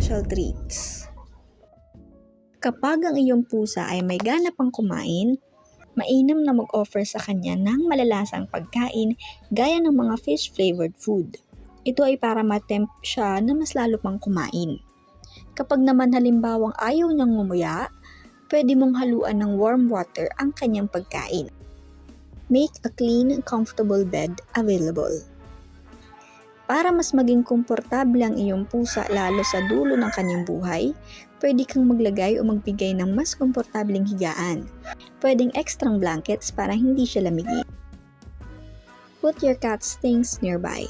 treats. Kapag ang iyong pusa ay may gana pang kumain, mainam na mag-offer sa kanya ng malalasang pagkain gaya ng mga fish-flavored food. Ito ay para matempt siya na mas lalo pang kumain. Kapag naman halimbawang ayaw niyang ngumuya, pwede mong haluan ng warm water ang kanyang pagkain. Make a clean, comfortable bed available. Para mas maging komportable ang iyong pusa lalo sa dulo ng kanyang buhay, pwede kang maglagay o magbigay ng mas komportableng higaan. Pwedeng extrang blankets para hindi siya lamigin. Put your cat's things nearby.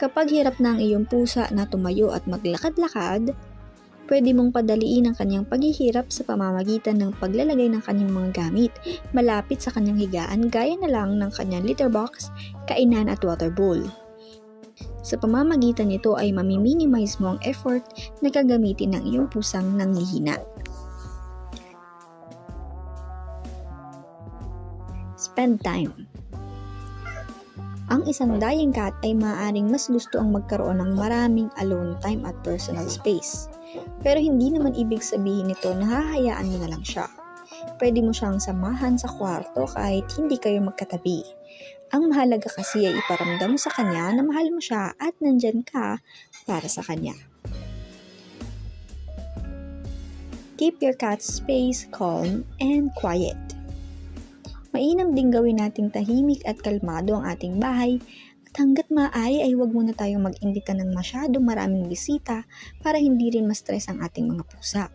Kapag hirap na ang iyong pusa na tumayo at maglakad-lakad, pwede mong padaliin ang kanyang paghihirap sa pamamagitan ng paglalagay ng kanyang mga gamit malapit sa kanyang higaan gaya na lang ng kanyang litter box, kainan at water bowl. Sa pamamagitan nito ay mamiminimize mo ang effort na gagamitin ng iyong pusang nanghihina. Spend time. Ang isang dying cat ay maaaring mas gusto ang magkaroon ng maraming alone time at personal space. Pero hindi naman ibig sabihin nito na hahayaan mo na lang siya. Pwede mo siyang samahan sa kwarto kahit hindi kayo magkatabi. Ang mahalaga kasi ay iparamdam sa kanya na mahal mo siya at nandyan ka para sa kanya. Keep your cat's space calm and quiet. Mainam din gawin nating tahimik at kalmado ang ating bahay at hanggat maaari ay huwag muna tayong mag-imbita ng masyadong maraming bisita para hindi rin ma-stress ang ating mga pusa.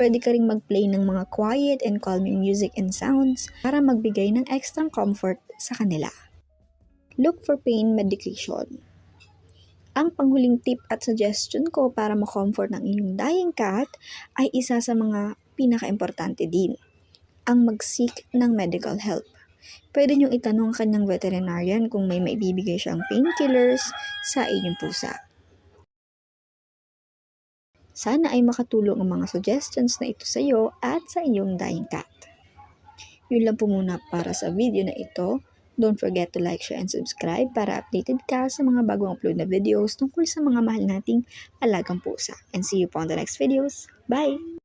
Pwede ka ring mag-play ng mga quiet and calming music and sounds para magbigay ng extra comfort sa kanila. Look for pain medication. Ang panghuling tip at suggestion ko para ma-comfort ng iyong dying cat ay isa sa mga pinaka-importante din ang mag-seek ng medical help. Pwede niyong itanong ang kanyang veterinarian kung may maibibigay siyang painkillers sa inyong pusa. Sana ay makatulong ang mga suggestions na ito sa iyo at sa iyong dying cat. Yun lang po muna para sa video na ito. Don't forget to like, share, and subscribe para updated ka sa mga bagong upload na videos tungkol sa mga mahal nating alagang pusa. And see you po on the next videos. Bye!